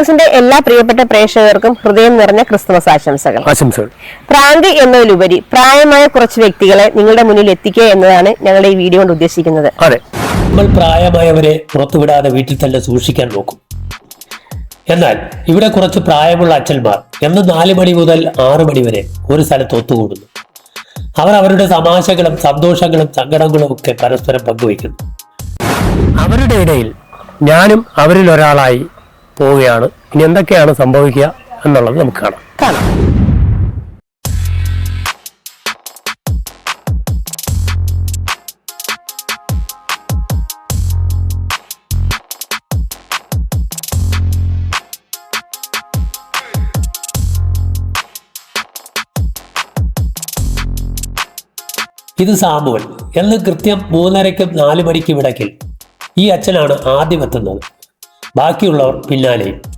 വ്ളോഗ്സിന്റെ എല്ലാ പ്രിയപ്പെട്ട പ്രേക്ഷകർക്കും ഹൃദയം നിറഞ്ഞ ക്രിസ്മസ് ആശംസകൾ. ആശംസകൾ. പ്രാങ്ക് എന്നതിലുപരി പ്രായമായ കുറച്ച് വ്യക്തികളെ നിങ്ങളുടെ മുന്നിൽ എത്തിക്കുക എന്നതാണ് ഞങ്ങളുടെ ഈ വീഡിയോ കൊണ്ട് ഉദ്ദേശിക്കുന്നത്. അതെ. നമ്മൾ പ്രായമായവരെ പുറത്തുവിടാതെ വീട്ടിൽ തന്നെ സൂക്ഷിക്കാൻ നോക്കും. എന്നാൽ ഇവിടെ കുറച്ച് പ്രായമുള്ള അച്ഛന്മാർ എന്ന് നാല് മണി മുതൽ ആറ് മണി വരെ ഒരു സ്ഥലത്ത് ഒത്തുകൂടുന്നു. അവർ അവരുടെ തമാശകളും സന്തോഷങ്ങളും സങ്കടങ്ങളും ഒക്കെ പരസ്പരം പങ്കുവയ്ക്കുന്നു. അവരുടെ ഇടയിൽ ഞാനും അവരിൽ ഒരാളായി പോവുകയാണ്. ഇനി എന്തൊക്കെയാണ് സംഭവിക്കുക എന്നുള്ളത് നമുക്ക് കാണാം. കാണാം. ഇത് സാമുവൽ എന്ന് കൃത്യം മൂന്നരയ്ക്കും നാല് മണിക്കും ഇടയ്ക്കിൽ ഈ അച്ഛനാണ് ആദ്യം എത്തുന്നത്. ബാക്കിയുള്ളവർ പിന്നാലെയും.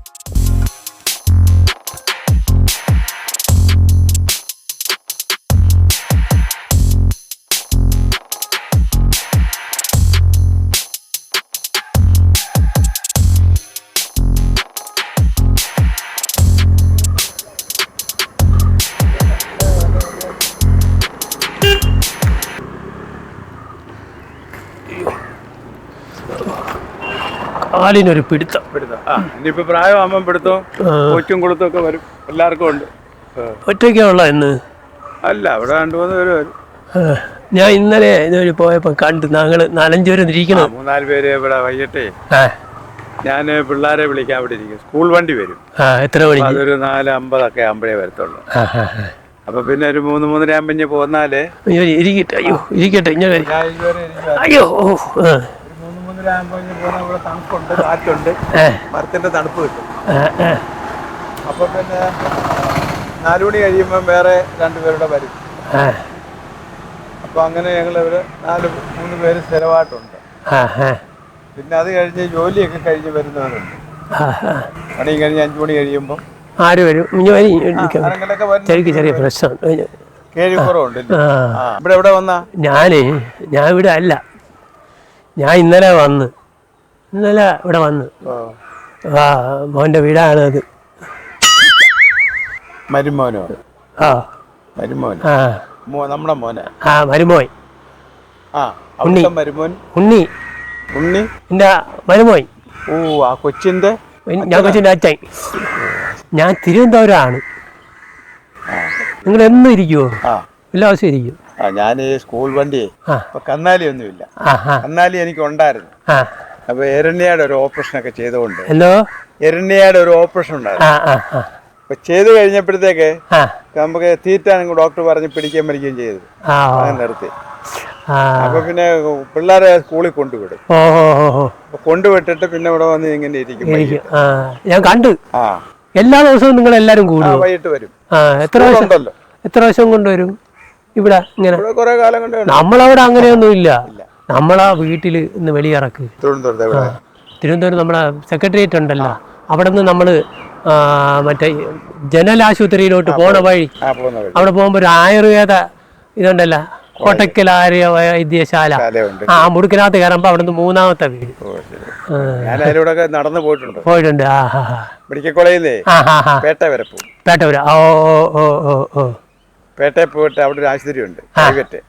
കാലിനൊരു പിടുത്തം. ഇനിയിപ്പോ പ്രായമാകുമ്പം പിടുത്തോ കൊച്ചും കൊളുത്തും ഒക്കെ വരും. എല്ലാവർക്കും ഉണ്ട്. ആ. ഒറ്റയ്ക്കുള്ള എന്ന് അല്ല അവിടെ രണ്ടു മൂന്ന് പേര് വരും. ഞാൻ ഇന്നലെ ഇതൊരു പോയപ്പോൾ കണ്ടു ഞങ്ങൾ നാലഞ്ച് പേര് ഇരിക്കണം മൂന്നാൽ പേര് ഇവിടെ വൈകിട്ടേ. ഞാൻ പിള്ളേരെ വിളിക്കാൻ അവിടെ ഇരിക്കും. സ്കൂൾ വണ്ടി വരും. എത്ര മണി? അതൊരു നാല് അമ്പതൊക്കെ ആകുമ്പോഴേ വരത്തുള്ളൂ. അപ്പൊ പിന്നെ ഒരു മൂന്ന് മൂന്നര ആകുമ്പോ പോന്നാലേ ഇരിക്കട്ടെ അയ്യോ ഇരിക്കട്ടെ ഇങ്ങനെ. അയ്യോ ഓ ആകുമ്പോഴഞ്ഞ് പോന്നാൽ ഇവിടെ തണുപ്പുണ്ട് കാറ്റുണ്ട്. മരത്തിന്റെ തണുപ്പ് കിട്ടും. അപ്പൊ പിന്നെ നാലുമണി കഴിയുമ്പോൾ വേറെ രണ്ടുപേരുടെ വരും. അപ്പൊ അങ്ങനെ ഞങ്ങൾ ഇവർ നാല് മൂന്ന് പേര് സ്ഥിരമായിട്ടുണ്ട്. പിന്നെ അത് കഴിഞ്ഞ് ജോലിയൊക്കെ കഴിഞ്ഞ് വരുന്നവരുണ്ട്. പണി കഴിഞ്ഞ് അഞ്ചു മണി കഴിയുമ്പോൾ ആര് വരും? ചെറിയ ചെറിയ പ്രശ്നം. ഇവിടെ എവിടെ വന്നാ? ഞാൻ ഞാൻ ഇവിടെ അല്ല. ഞാൻ ഇന്നലെ വന്ന് ഇന്നലെ ഇവിടെ വന്ന്. ആ. മോന്റെ വീടാണ് അത് മരുമോനോ? ആ. മരുമോൻ? ആ. നമ്മുടെ മോനെ. ആ മരുമോൻ. ആ ഉണ്ണി. മരുമോൻ? ഉണ്ണി. ഉണ്ണി? എന്റെ മരുമോൻ. ഓ ആ കൊച്ചിന്റെ ഞാൻ കൊച്ചിന്റെ അച്ഛൻ. ഞാൻ തിരുവനന്തപുരമാണ്. നിങ്ങൾ എന്നും ഇരിക്കുമോ എല്ലാ ദിവസവും ഇരിക്കും. ഞാൻ ഈ സ്കൂൾ വണ്ടി ഇപ്പൊ കന്നാലി ഒന്നുമില്ല കന്നാലി എനിക്ക് ഉണ്ടായിരുന്നു അപ്പൊ എരണ്യയുടെ ഒരു ഓപ്പറേഷൻ ഒക്കെ ചെയ്തുകൊണ്ട് ഹലോ എരണ്യയുടെ ഒരു ഓപ്പറേഷൻ ഉണ്ടായിരുന്നു. അപ്പൊ ചെയ്തു കഴിഞ്ഞപ്പോഴത്തേക്ക് നമുക്ക് തീറ്റാനും ഡോക്ടർ പറഞ്ഞ് പിടിക്കാൻ മരിക്കുകയും ചെയ്തു. അങ്ങനെ നിർത്തി. അപ്പൊ പിന്നെ പിള്ളേരെ സ്കൂളിൽ കൊണ്ടുവിടും. കൊണ്ടുവിട്ടിട്ട് പിന്നെ ഇവിടെ വന്ന് ഇങ്ങനെ ഇരിക്കും ഞാൻ കണ്ടു. എല്ലാ ദിവസവും നിങ്ങൾ എല്ലാരും കൂടും വൈകിട്ട് വരും. എത്ര ഉണ്ടല്ലോ എത്ര വർഷം കൊണ്ടുവരും ഇവിടെ ഇങ്ങനെ. ഇവിടെ കുറെ കാലം കൊണ്ട് ഉണ്ട്. നമ്മളവിടെ അങ്ങനെയൊന്നും ഇല്ല. നമ്മളാ വീട്ടിൽ ഇന്ന് വെളിയിറക്ക്. തിരുവനന്തപുരം നമ്മളെ സെക്രട്ടേറിയറ്റ് ഉണ്ടല്ലോ. അവിടെ നിന്ന് നമ്മൾ മറ്റേ ജനലാശുപത്രിയിലോട്ട് പോണ വഴി അവിടെ പോകുമ്പോൾ ഒരു ആയുർവേദ ഇതുണ്ടല്ലോ കോട്ടക്കൽ ആര്യ വൈദ്യശാല. ആ മുടുക്കിനകത്ത് കയറുമ്പോ അവിടെ നിന്ന് മൂന്നാമത്തെ വീട്. നടന്നു പോയിട്ടുണ്ട്. പോയിട്ടുണ്ട്. ആ മെഡിക്കൽ കോളേജിലേ പേട്ട വരെ പോകും പേട്ടപുര ഓ ഓ ഓ ഓ ഓ. പേട്ടയിൽ പോയിട്ട് അവിടെ ഒരു ആശുപത്രി ഉണ്ട് പ്രൈവറ്റ്.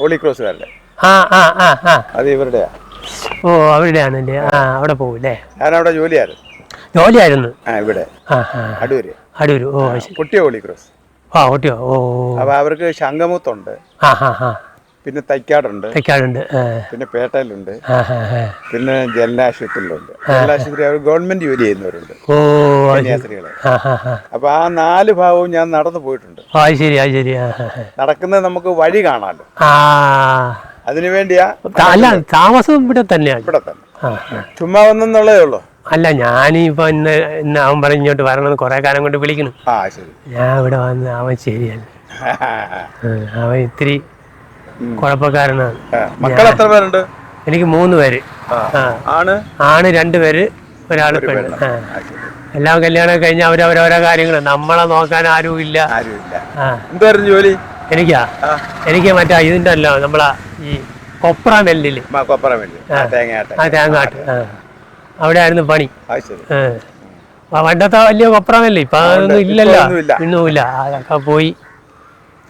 ഹോളി ക്രോസുകാരുടെ. അത് ഇവരുടെയാ. ഓ അവരുടെയാണ് ആ അവിടെ പോകൂല്ലേ? ഞാൻ അവിടെ ജോലിയായിരുന്നു. ജോലിയായിരുന്നു? ആ ഇവിടെ. അടൂര്. അടൂര്. ഓ ശരി. കുട്ടിയ ഹോളി ക്രോസ്. ആ ഓട്ടിയോ ഓ. ഓ. അപ്പൊ അവർക്ക് ശംഖമുത്തുണ്ട്. ആ ഹാ ഹാ പിന്നെ തൈക്കാടുണ്ട്. തൈക്കാടുണ്ട്. പിന്നെ പേട്ടയിലുണ്ട്. പിന്നെ ജലാശുപത്രിയിലുണ്ട് ജലാശുപത്രി അവർ ഗവൺമെന്റ് ജോലി ചെയ്യുന്നവരുണ്ട്. കന്യാസ്ത്രീകളെ. അപ്പൊ ആ നാല് ഭാഗവും ഞാൻ നടന്നു പോയിട്ടുണ്ട്. ശരി ശരി. നടക്കുന്നത് നമുക്ക് വഴി കാണാമല്ലോ ആ. അതിനു വേണ്ടിയാ അല്ല താമസം ഇവിടെ തന്നെയാണ് ഇവിടെ തന്നെ. ചുമ്മാ വന്നെന്നുള്ളതേ ഉള്ളൂ. അല്ല ഞാനിപ്പോ ഇന്ന് ഇന്ന് അവൻ പറഞ്ഞ് ഇങ്ങോട്ട് വരണമെന്ന് കുറെ കാലം കൊണ്ട് വിളിക്കണം ഞാൻ ഇവിടെ വന്ന് അവൻ ശരിയല്ല. അവൻ ഇത്തിരി. കുഴപ്പക്കാരനാണ്. മക്കൾ എത്ര പേരുണ്ട്? എനിക്ക് മൂന്ന് പേര്. ആണ്? ആണ് രണ്ടുപേര് ഒരാൾ പെണ്ണ്. എല്ലാം കല്യാണം കഴിഞ്ഞ അവരവരോരോ കാര്യങ്ങൾ നമ്മളെ നോക്കാൻ ആരും ഇല്ല. എന്തായിരുന്നു ജോലി? എനിക്കാ? എനിക്ക് മറ്റേ ഇതിന്റെ അല്ല നമ്മളെ ഈ കൊപ്ര മെല്ലിൽ ആ തേങ്ങാട്ട് അവിടെ ആയിരുന്നു പണി. പണ്ടത്തെ വലിയ ഇപ്പൊ അതൊന്നും ഇപ്പൊ ഇല്ലല്ലോ ഇന്നുമില്ല. അതൊക്കെ പോയി.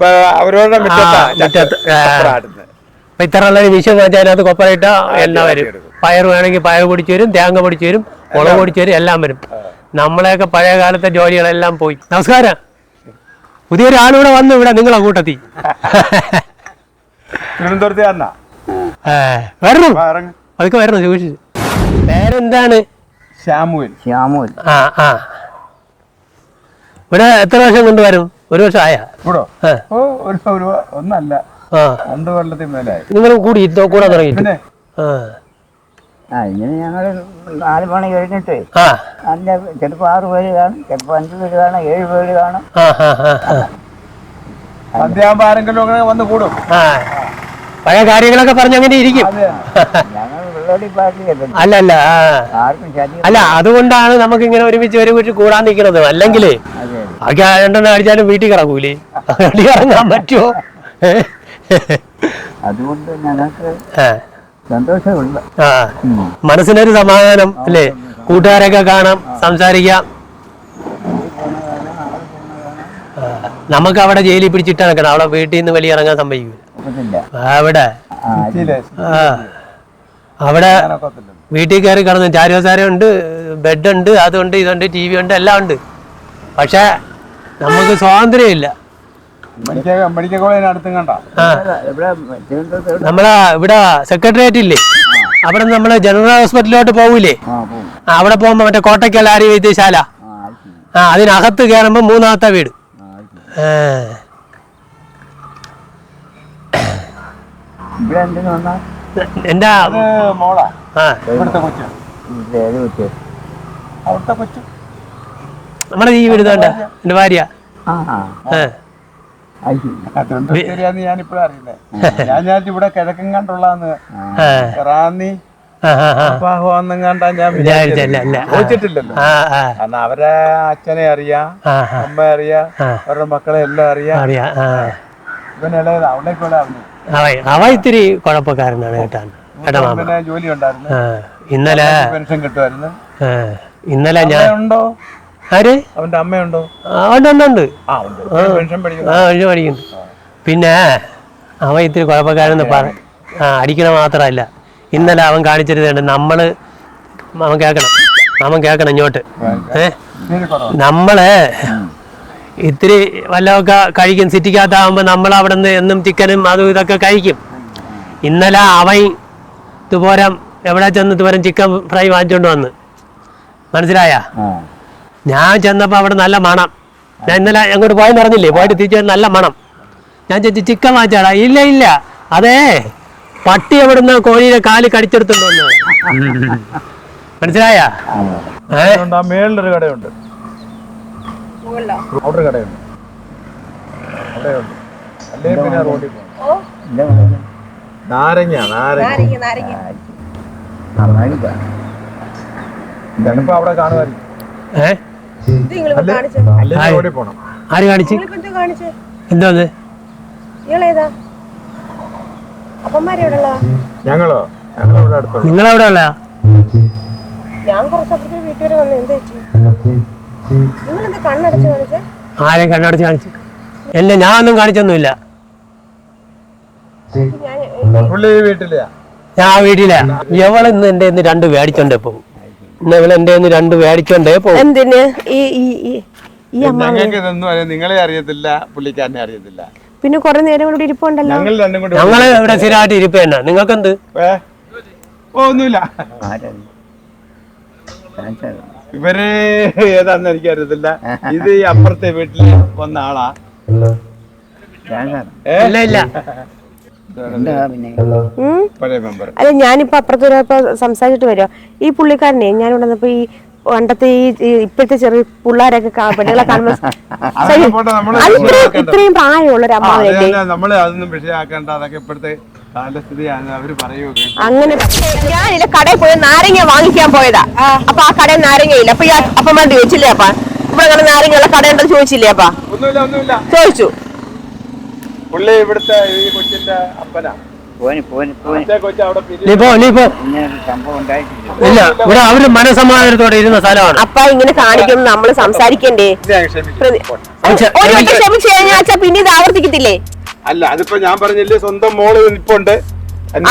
അവരവരുടെ അപ്പൊ ഇത്ര ഉള്ള വിഷം വെച്ചാൽ അതിനകത്ത് കൊപ്പറയിട്ട എണ്ണ വരും. പയർ വേണമെങ്കിൽ പയർ പൊടിച്ചു വരും തേങ്ങ പൊടിച്ചു വരും മുളക് പൊടിച്ചു വരും എല്ലാം വരും. നമ്മളെയൊക്കെ പഴയ കാലത്തെ ജോലികളെല്ലാം പോയി. നമസ്കാരം. പുതിയൊരു ആളിവിടെ വന്നു ഇവിടെ നിങ്ങളെ കൂട്ടത്തി വരണു അതൊക്കെ വരണം ചോദിച്ചു പേരെന്താണ്? ശ്യാമുവിൽ ശ്യാമൂൽ ആ ആ. ഇവിടെ എത്ര വർഷം കൊണ്ട് വരും? ഒരു വർഷം ആയ? ഇവിടോ ഓ ഒരു ഒരു ഒന്നല്ല. രണ്ട് കൊല്ലത്തിൽ മേലായി. നിങ്ങൾ കൂടി ഇതോ കൂടാൻ തുടങ്ങിയിട്ട്? ആ. ഇങ്ങനെ ഞങ്ങൾ നാല് മണി കഴിഞ്ഞിട്ട് ആ. നല്ല ചിലപ്പോൾ ആറ് പേര് കാണും ചിലപ്പോൾ അഞ്ച് പേര് കാണും ഏഴ് പേര് കാണും. ആരെങ്കിലും വന്ന് കൂടും. പഴയ കാര്യങ്ങളൊക്കെ പറഞ്ഞ് അങ്ങനെ ഇരിക്കും. വെള്ളോടി അല്ല അതുകൊണ്ടാണ് നമുക്ക് ഇങ്ങനെ ഒരുമിച്ച് ഒരുമിച്ച് കൂടാൻ നിൽക്കുന്നത്. അല്ലെങ്കിൽ ബാക്കി രണ്ടെണ്ണം അടിച്ചാലും വീട്ടിൽ കിടക്കൂലേ അടി ഇറങ്ങാൻ പറ്റുമോ? അതുകൊണ്ട് ഞങ്ങൾക്ക് മനസ്സിനൊരു സമാധാനം അല്ലേ? കൂട്ടുകാരൊക്കെ കാണാം സംസാരിക്കാം. നമുക്ക് അവിടെ ജയിലിൽ പിടിച്ചിട്ട് നടക്കണം. അവിടെ വീട്ടിൽ നിന്ന് വെളിയിറങ്ങാൻ സമ്മതിക്കൂല അവിടെ. ആ. അവിടെ. വീട്ടിൽ കയറി കിടന്ന് ചാരോസാരമുണ്ട് ഉണ്ട് ബെഡ് ഉണ്ട് അതുണ്ട് ഇതുണ്ട് ടി വി ഉണ്ട് എല്ലാം ഉണ്ട്. പക്ഷേ നമുക്ക് സ്വാതന്ത്ര്യമില്ല. നമ്മളെ ഇവിടെ സെക്രട്ടേറിയറ്റ് ഇല്ലേ? അവിടെ നമ്മൾ ജനറൽ ഹോസ്പിറ്റലിലോട്ട് പോകൂലേ ആ പോകും അവിടെ പോകുമ്പോ മറ്റേ കോട്ടയ്ക്കൽ ആര്യ വൈദ്യശാല. ആ അതിനകത്ത് കയറുമ്പോ മൂന്നാമത്തെ വീട്. ആ അത് മോളാ. ഇവിടുത്തെ കൊച്ചു. അവിടുത്തെ കൊച്ചു. നമ്മുടെ ഈ വീട് എന്റെ ഭാര്യ. ശരിയാന്ന് അറിയുന്നേ. ഞാൻ ഞാൻ ഇവിടെ കണ്ടുള്ളാന്ന്. റാന്നി കാരണം അവരെ അച്ഛനെ അറിയാം അമ്മ അറിയാം അവരുടെ മക്കളെ എല്ലാം അറിയാം. അറിയാം അവിടെ കൂടെ ഇളയത്. അവ അവ ഇത്തിരി കുഴപ്പക്കാരനാണ് കേട്ടാണ് കേട്ടാ മാമ. പിന്നെ ജോലി ഉണ്ടായിരുന്നു. ആ ഇന്നലെ പെൻഷൻ കിട്ടുമായിരുന്നു. ആ ഇന്നലെ ഞാൻ ഉണ്ടോ ആര്? അവന്റെ അമ്മയുണ്ടോ? ആ, ഉണ്ട് ഉണ്ട് ഉണ്ട്. ആ ഉണ്ട്. പെൻഷൻ പഠിക്കുന്നു. ആ ഒഴിഞ്ഞു പഠിക്കുന്നു. പിന്നെ അവൻ ഇത്തിരി കുഴപ്പക്കാരെന്ന് പറ ആ അടിക്കണ മാത്രമല്ല. ഇന്നലെ അവൻ കാണിച്ചിരുന്നുണ്ട് നമ്മൾ അവൻ കേക്കണം അവൻ കേക്കണം ഇങ്ങോട്ട്. ഏ? നമ്മൾ ഇത്തിരി വല്ലതൊക്കെ കഴിക്കും. സിറ്റിക്കകത്താകുമ്പോൾ നമ്മൾ അവിടെ നിന്ന് എന്നും ചിക്കനും അതും ഇതൊക്കെ കഴിക്കും. ഇന്നലെ അവൻ ഇതുപോലം എവിടെ ചെന്ന് ഇതുപോലെ ചിക്കൻ ഫ്രൈ വാങ്ങിച്ചോണ്ട് വന്ന്. മനസ്സിലായ? ഞാൻ ചെന്നപ്പോൾ അവിടെ നല്ല മണം. ഞാൻ ഇന്നലെ അങ്ങോട്ട് പോയെന്ന് പറഞ്ഞില്ലേ? പോയിട്ട് തിരിച്ചു വന്ന് നല്ല മണം. ഞാൻ ചോദിച്ചു ചിക്കൻ വാങ്ങിച്ചാടാ. ഇല്ല ഇല്ല. അതേ പട്ടി എവിടുന്ന് കോഴിയുടെ കാൽ കടിച്ചെടുത്തുണ്ടോ മനസ്സിലായ? മേളിലൊരു കടയുണ്ട്. ഒരു കടയുണ്ട്. അവിടെയുണ്ട് അല്ലേ പിന്നെ റോഡിൽ എന്താ നാരങ്ങ നാരങ്ങ. ഞാനിപ്പോ അവിടെ കാണുമായിരിക്കും ആര്? കാണിച്ചു? അപ്പന്മാരെവിടെയുള്ള ഞങ്ങളോ? ഞങ്ങളവിടെ നിങ്ങളെവിടെ ഉള്ള ഞാൻ കുറച്ചപ്പുറത്തെ വീട്ടിൽ വന്നു എന്ത് ആരെയും കണ്ണടച്ച് കാണിച്ചു? എന്നെ ഞാൻ ഒന്നും കാണിച്ചൊന്നുമില്ല ഞാൻ വീട്ടിലാ. ഇവൾ ഇന്ന് എന്റെ ഇന്ന് രണ്ട് മേടിച്ചോണ്ടേ പോകും. ഇന്ന് ഇവൾ എന്റെ ഇന്ന് രണ്ട് മേടിച്ചോണ്ടേ പോകും. എന്തിന്? ഈ ഈ ഈ ഈ അമ്മ ഞങ്ങൾക്ക് നിങ്ങളെ അറിയത്തില്ല പുള്ളിക്കാരനെ അറിയത്തില്ല. പിന്നെ കുറെ നേരം കൂടി ഇരിപ്പുണ്ടല്ലോ. ഞങ്ങൾ ഇവിടെ സ്ഥിരമായിട്ട് ഇരിപ്പ് തന്നെ. നിങ്ങൾക്ക് എന്ത് ഓ ഒന്നുമില്ല. ഇവർ ഏതാന്ന് എനിക്ക് അറിയത്തില്ല ഇത് ഈ അപ്പുറത്തെ വീട്ടിൽ വന്ന ആളാ? ഇല്ല പഴയ മെമ്പർ. അല്ല ഞാനിപ്പോ അപ്പുറത്ത് സംസാരിച്ചിട്ട് വരുമോ ഈ പുള്ളിക്കാരനെ ഞാൻ വന്നപ്പോ ഈ പണ്ടത്തെ ഈ ഇപ്പഴത്തെ ചെറിയ പിള്ളേരൊക്കെ പെണ്ണുകളെ കാണുമ്പോൾ അത് ഇത്രയും. ഇത്രയും പ്രായമുള്ള ഒരു അമ്മാവനല്ലേ? നമ്മൾ അതൊന്നും വിഷയമാക്കേണ്ട. അതൊക്കെ ഇപ്പോഴത്തെ അങ്ങനെ ഞാനില്ല കടയിൽ പോയി നാരങ്ങ വാങ്ങിക്കാൻ പോയതാ. അപ്പൊ ആ കടയിൽ നാരങ്ങയില്ല അപ്പൊ ഈ അപ്പന്മാരോട് ചോദിച്ചില്ലേ അപ്പ? ഇവിടെ അങ്ങനെ നാരങ്ങയുള്ള കട ഉണ്ടെന്ന് ചോദിച്ചില്ലേ അപ്പാ? ഒന്നുമില്ല ഒന്നുമില്ല. ചോദിച്ചു. പുള്ളി ഇവിടുത്തെ ഈ കൊച്ചിന്റെ അപ്പനാ. ഇല്ല ഇവിടെ അവർ മനസമാധാനത്തോടെ ഇരുന്ന സ്ഥലമാണ്. അപ്പ ഇങ്ങനെ കാണിക്കും നമ്മൾ സംസാരിക്കണ്ടേ? ക്ഷമിച്ചു കഴിഞ്ഞാൽ പിന്നെ ഇത് ആവർത്തിക്കത്തില്ലേ? അല്ല അതിപ്പോ ഞാൻ പറഞ്ഞില്ലേ സ്വന്തം മോൾ നിപ്പുണ്ട്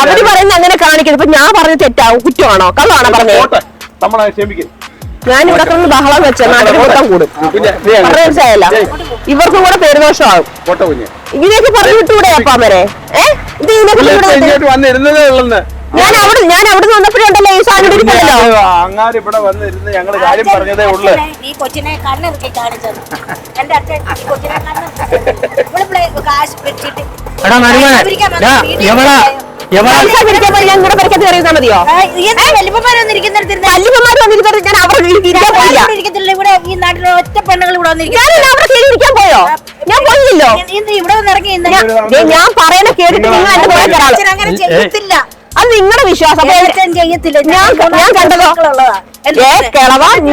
അവർ പറയുന്നത് അങ്ങനെ കാണിക്കുന്നത് ഇപ്പൊ ഞാൻ പറഞ്ഞ തെറ്റാവും? കുറ്റമാണോ? കള്ളാണോ പറഞ്ഞത്? നമ്മളെ നമ്മളത് ഞാൻ ഇവിടെ ബഹളം വെച്ച നാട്ടിൽ മൊത്തം കൂടും. മനസ്സിലായല്ലോ? ഇവർക്കും കൂടെ പേരുദോഷമാകും. ഇങ്ങനെയൊക്കെ പറഞ്ഞു വിട്ടുകൂടെ അപ്പാമരെ ഏഹ് ഇത് ഇതിനൊക്കെ ഞാൻ അവിടെ ഞാൻ അവിടെ വന്നപ്പോഴുണ്ടല്ലോ ഈ സാധനം ഇരിക്കണല്ലോ അങ്ങാര് ഇവിടെ വന്നിരുന്ന് ഞങ്ങൾ കാര്യം പറഞ്ഞതേ ഉള്ളു. നീ കൊച്ചിനെ കണ്ണിറക്കി കാണിച്ചത്. എന്റെ അച്ഛൻ ഈ കൊച്ചിനെ കണ്ണിറുക്കി എടാ എവളാ എവളാ ഞാൻ പോയില്ല. ഇവിടെ? ഇറങ്ങി ഇന്ന് ഞാൻ- ഞാൻ കേട്ടിട്ട് നിങ്ങൾ എന്റെ അങ്ങനെ ചെയ്യത്തില്ല. അത് നിങ്ങളുടെ വിശ്വാസം. ഞാൻ കണ്ടതോ? കളവാന്ന്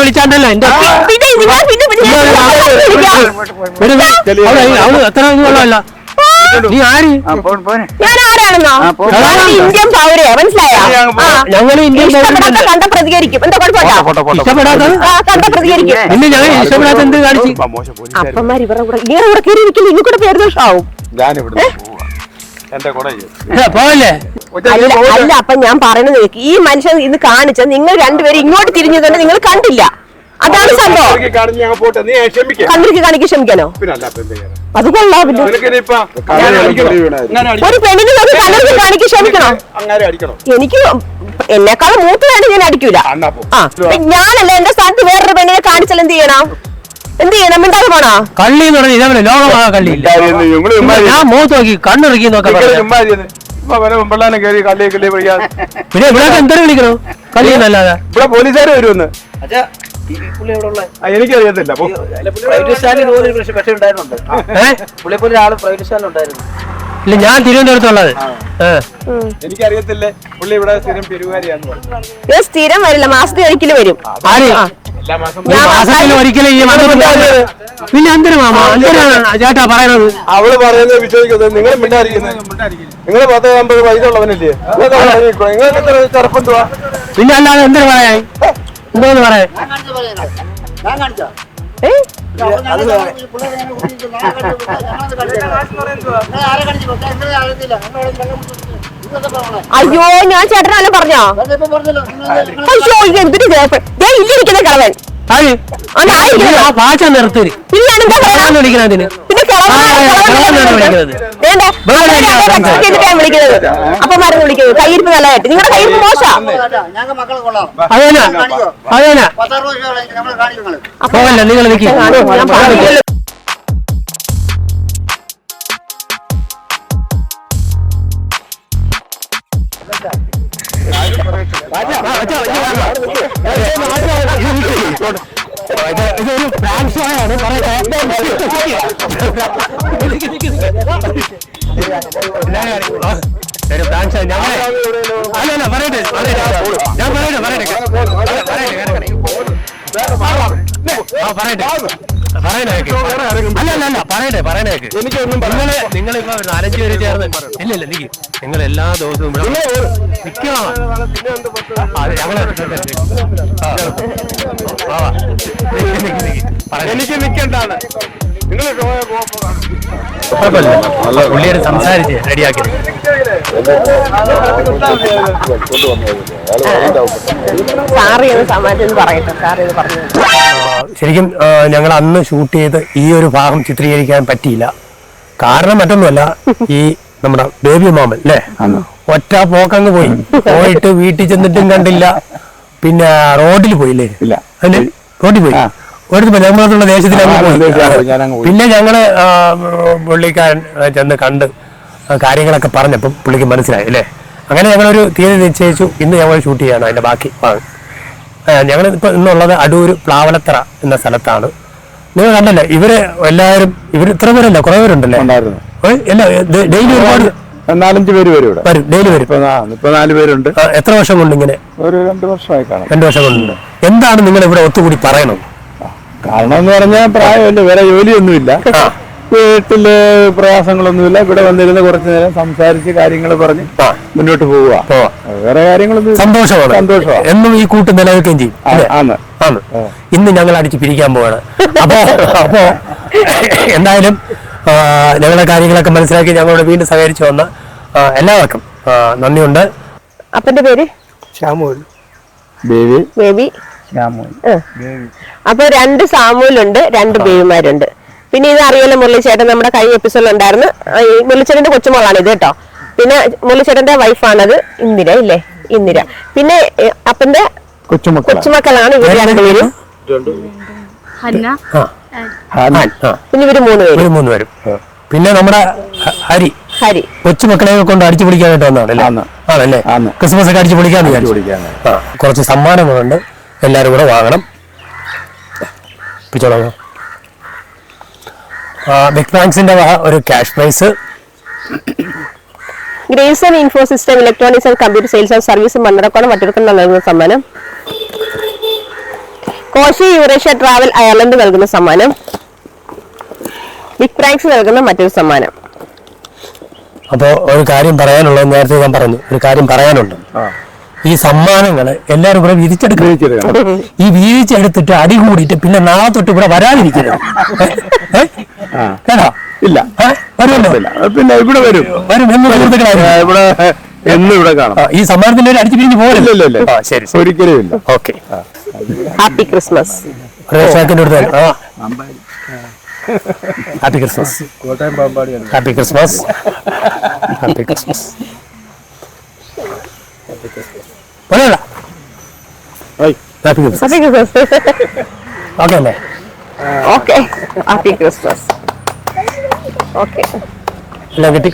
വിളിച്ചാണ്ടല്ലോ എന്റെ അവൾ അവൾ എത്ര നീ ആര്? ഞാൻ ആരാണെന്നോ? ഇന്ത്യൻ പൗരയാ മനസ്സിലായോ? ആ. ഞങ്ങൾ ഇന്ത്യൻ ഇഷ്ടപ്പെടാത്ത കണ്ട പ്രതികരിക്കും. എന്താ കുഴപ്പമില്ല. ഇഷ്ടപ്പെടാത്തത്? കണ്ട പ്രതികരിക്കും. പിന്നെ ഞങ്ങൾ ഇഷ്ടപ്പെടാത്ത എന്ത് കാണിച്ചു. അപ്പന്മാർ ഇവരുടെ കൂടെ ഇങ്ങനെ കൂടെ കയറി ഇരിക്കില്ല? പേര് ദോഷമാവും എന്റെ കൂടെ ചെയ്യും. ഏ, പോവല്ലേ? അല്ല അല്ല അപ്പൊ ഞാൻ പറയുന്നത് കേക്ക്. ഈ മനുഷ്യൻ ഇന്ന് കാണിച്ച നിങ്ങൾ രണ്ടുപേരും ഇങ്ങോട്ട് തിരിഞ്ഞു തന്നെ നിങ്ങൾ കണ്ടില്ല. അതാണ് സംഭവം. കണ്ണിറുക്കി കാണിച്ച് ഞങ്ങൾ പോട്ടെ. നീ ക്ഷമിക്ക. കണ്ണിക്ക് കാണിക്ക് ക്ഷമിക്കാനോ? അത് കൊള്ളാം അടിക്കണോ? ഒരു പെണ്ണിന് നോക്കി കണ്ണിക്ക് കാണിക്ക് ക്ഷമിക്കണോ. എനിക്ക് എന്നെക്കാൾ മൂത്ത് വേണം ഞാൻ അടിക്കൂല. ആ ഞാനല്ല എന്റെ സ്ഥാനത്ത് വേറൊരു പെണ്ണിനെ കാണിച്ചാൽ എന്ത് ചെയ്യണം? എന്ത് ചെയ്യണം? മിണ്ടാതെ പോണോ? കള്ളി എന്ന് പറഞ്ഞാൽ ഇതേപോലെ ലോകമാകാൻ ചുമ്മാ ഞാൻ മൂത്ത് നോക്കി കണ്ണിറക്കി നോക്കാൻ നിങ്ങൾ പറഞ്ഞു ചുമ്മാ ഇരുന്ന്. ഇപ്പൊ വരെ മുമ്പെള്ളാനെ കയറി കള്ളി കള്ളി പിടിക്കാൻ പിന്നെ ഇവിടെ എന്തൊരു വിളിക്കണോ? കള്ളി എന്നല്ലാതെ ഇവിടെ പോലീസുകാർ വരുമെന്ന്. ഈ പുള്ളി എവിടെ ഉള്ള? ആ, എനിക്കറിയത്തില്ല. ഇല്ല. ഞാൻ തിരുവനന്തപുരത്തുള്ളത്. എനിക്കറിയത്തില്ലേ. പുള്ളി ഇവിടെ സ്ഥിരം സ്ഥിരം വരില്ല. മാസത്തിൽ ഒരിക്കലും വരും. ആര്? മാസത്തിൽ ഒരിക്കലും ഈ പിന്നെ അന്തര മാമ? എന്തിനാണ് ചേട്ടാ പറയണത്? അവൾ പറയുന്നത് വിശ്വസിക്കുന്നത് നിങ്ങൾ മിണ്ടായിരിക്കുന്നത് നിങ്ങൾ പത്ത് അമ്പത് പൈസ ഉള്ളവനല്ലേ? നിങ്ങൾക്ക് ചെറുപ്പന്തുവാ പിന്നെ അല്ലാതെ എന്തിനു പറയാൻ? എന്തോന്ന് പറയാൻ? അയ്യോ ഞാൻ ചേട്ടനാലും പറഞ്ഞോ? ഇപ്പൊ പറഞ്ഞല്ലോ? നിങ്ങൾ അയ്യോ എന്തിനു ഇല്ലിരിക്കുന്ന കളവൻ ഭാഷ നിർത്തര് വിളിക്കണതിന് അപ്പൊ മരുന്ന് വിളിക്കുന്നത് കയ്യിരിപ്പ് നല്ലതായിട്ട്. നിങ്ങളുടെ കയ്യിരിപ്പ് മോശം അതേനാ? അതേനാ? പോവല്ല നിങ്ങൾ നിൽക്കി പറഞ്ഞില്ലല്ലോ. ഇതൊരു പ്രാങ്ക് ഷോ ആണ്. പറയട്ടെ ഒരു പ്രാങ്ക് ഷോ ഞങ്ങളെ അല്ലല്ല പറയട്ടെ. പറയട്ടെ ഞാൻ പറയട്ടെ പറയട്ടെ. പറയട്ടെ പറയട്ടെ. എനിക്കൊന്നും നിങ്ങൾ നിങ്ങൾ ഒരു നാലഞ്ച് പേര് ചേർന്ന് ഇല്ല ഇല്ല നീ നിങ്ങൾ എല്ലാ ദിവസവും ഇവിടെ അതെ ഞങ്ങൾ. എനിക്ക് നിൽക്കണ്ടാണ് നിങ്ങൾ കുഴപ്പമില്ല. പുള്ളിയോട് സംസാരിച്ച് റെഡിയാക്കി സാറിയത് സമാജം പറയട്ടെ? സാറിയത് പറഞ്ഞു ശരിക്കും ഞങ്ങൾ അന്ന് ഷൂട്ട് ചെയ്ത് ഈ ഒരു ഭാഗം ചിത്രീകരിക്കാൻ പറ്റിയില്ല. കാരണം മറ്റൊന്നുമല്ല ഈ നമ്മുടെ ബേബി മാമൻ അല്ലേ? ഒറ്റ പോക്കങ്ങ് പോയി. പോയിട്ട് വീട്ടിൽ ചെന്നിട്ടും കണ്ടില്ല. പിന്നെ റോഡിൽ പോയില്ലേ. അതിന് റോഡിൽ പോയി. ഒരു ഞാനങ്ങ് പോയി. പിന്നെ ഞങ്ങൾ പുള്ളിക്കാരൻ ചെന്ന് കണ്ട് കാര്യങ്ങളൊക്കെ പറഞ്ഞപ്പം പുള്ളിക്ക് മനസ്സിലായി അല്ലേ? അങ്ങനെ ഞങ്ങളൊരു തീയതി നിശ്ചയിച്ചു. ഇന്ന് ഞങ്ങൾ ഷൂട്ട് ചെയ്യാണ്. അതിന്റെ ബാക്കി ഭാഗം. ഞങ്ങൾ ഇപ്പോൾ ഇന്നുള്ളത് അടൂർ പ്ലാവലത്തറ എന്ന സ്ഥലത്താണ്. നിങ്ങൾ കണ്ടല്ലേ ഇവർ എല്ലാവരും ഇവർ ഇത്ര പേരല്ല കുറെ പേരുണ്ടല്ലേ? ഡെയിലി ഒരുപാട് നാലഞ്ച് പേര് വരും ഇവിടെ. വരും ഡെയിലി വരും. ഇപ്പൊ നാ- നാല് പേരുണ്ട്. എത്ര വർഷം കൊണ്ട് ഇങ്ങനെ? ഒരു രണ്ട് വർഷമായി കാണാം. രണ്ട് വർഷം കൊണ്ടുണ്ട് എന്താണ് നിങ്ങൾ ഇവിടെ ഒത്തുകൂടി പറയണം? കാരണം എന്ന് പറഞ്ഞാൽ പ്രായമല്ല വേറെ ജോലിയൊന്നുമില്ല. വീട്ടിൽ പ്രയാസങ്ങളൊന്നുമില്ല. ഇവിടെ വന്നിരുന്ന് കുറച്ചു നേരം സംസാരിച്ച് കാര്യങ്ങൾ പറഞ്ഞ് മുന്നോട്ട് പോവുക. വേറെ കാര്യങ്ങളൊന്നും. സന്തോഷമാണ്. സന്തോഷമാണ്. എന്നും ഈ കൂട്ട് നിലനിൽക്കുകയും ചെയ്യും. ആണ്. ഇന്ന് ഞങ്ങൾ അടിച്ച് പിരിക്കാൻ പോവാണ്. അപ്പോ അപ്പോ എന്തായാലും ഞങ്ങളുടെ കാര്യങ്ങളൊക്കെ മനസ്സിലാക്കി ഞങ്ങളോട് വീണ്ടും സഹകരിച്ചു വന്ന എല്ലാവർക്കും നന്ദിയുണ്ട്. അപ്പന്റെ പേര്? ശ്യാമോൽ ബേബി. ശ്യാമോൻ അപ്പൊ രണ്ട് സാമൂലുണ്ട് രണ്ട് ബേബിമാരുണ്ട്. പിന്നെ ഇത് അറിയാലോ മുരളിച്ചേട്ടൻ നമ്മുടെ കഴിഞ്ഞ എപ്പിസോഡിൽ ഉണ്ടായിരുന്നു മുരളിച്ചേട്ടന്റെ കൊച്ചുമോളാണ് ഇത് കേട്ടോ. പിന്നെ മുരളിച്ചേട്ടന്റെ വൈഫാണത് ഇന്ദിര ഇല്ലേ? ഇന്ദിര. പിന്നെ അപ്പന്റെ കൊച്ചുമക്കളാണ്. ഇവർ രണ്ടുപേരും ഹന്ന. ആ. ആ പിന്നെ ഇവർ മൂന്ന് പേരും. മൂന്ന് പേരും. പിന്നെ നമ്മുടെ ഹരി. ഹരി. കൊച്ചുമക്കളെ കൊണ്ട് അടിച്ചു പിടിക്കാനായിട്ട് വന്നതാണല്ലേ അല്ലേ? ആണല്ലേ. ക്രിസ്മസ് ഒക്കെ അടിച്ചു. ആ. കുറച്ച് സമ്മാനങ്ങളുണ്ട്. എല്ലാവരും കൂടെ വാങ്ങണം. പിടിച്ചോളാം. ബിഗ് ബാങ്ക്സിന്റെ വക ഒരു cash prize Grayson info system electronics and computer sales and service Mannarakkonam മറ്റൊരുക്കം നൽകുന്ന സമ്മാനം. കോശി യൂറേഷ്യ ട്രാവൽ അയർലൻഡ് നൽകുന്ന സമ്മാനം. ബിഗ് പ്രൈസ് നൽകുന്ന മറ്റൊരു സമ്മാനം. അപ്പോൾ ഒരു കാര്യം പറയാനുള്ളത് നേരത്തെ ഞാൻ പറഞ്ഞു. ഒരു കാര്യം പറയാനുണ്ട്. ഈ സമ്മാനങ്ങൾ എല്ലാരും കൂടെ വിരിച്ചെടുക്കണം. ഈ വീതിച്ചെടുത്തിട്ട് അടി കൂടിയിട്ട് പിന്നെ നാളെ തൊട്ട് ഇവിടെ വരാതിരിക്കരുത് ആ. കേട്ടോ ഇല്ല. പിന്നെ ഇവിടെ വരും. വരും. എന്ന് ഇവിടെ എന്നും ഇവിടെ കാണാം. ഈ സമ്മാനത്തിന്റെ ഒരു അടിച്ചു പിരിഞ്ഞ് ഇല്ല ഇല്ല പോകരുത് ശരി ശരി. ഒരിക്കലും ഇല്ല. Okay. Happy Christmas happy Christmas Kottayam Pampady happy Christmas happy Christmas Christmas. Okay അല്ലേ? ഓക്കെ. Happy Christmas. ഓക്കെ. എല്ലാം കിട്ടി?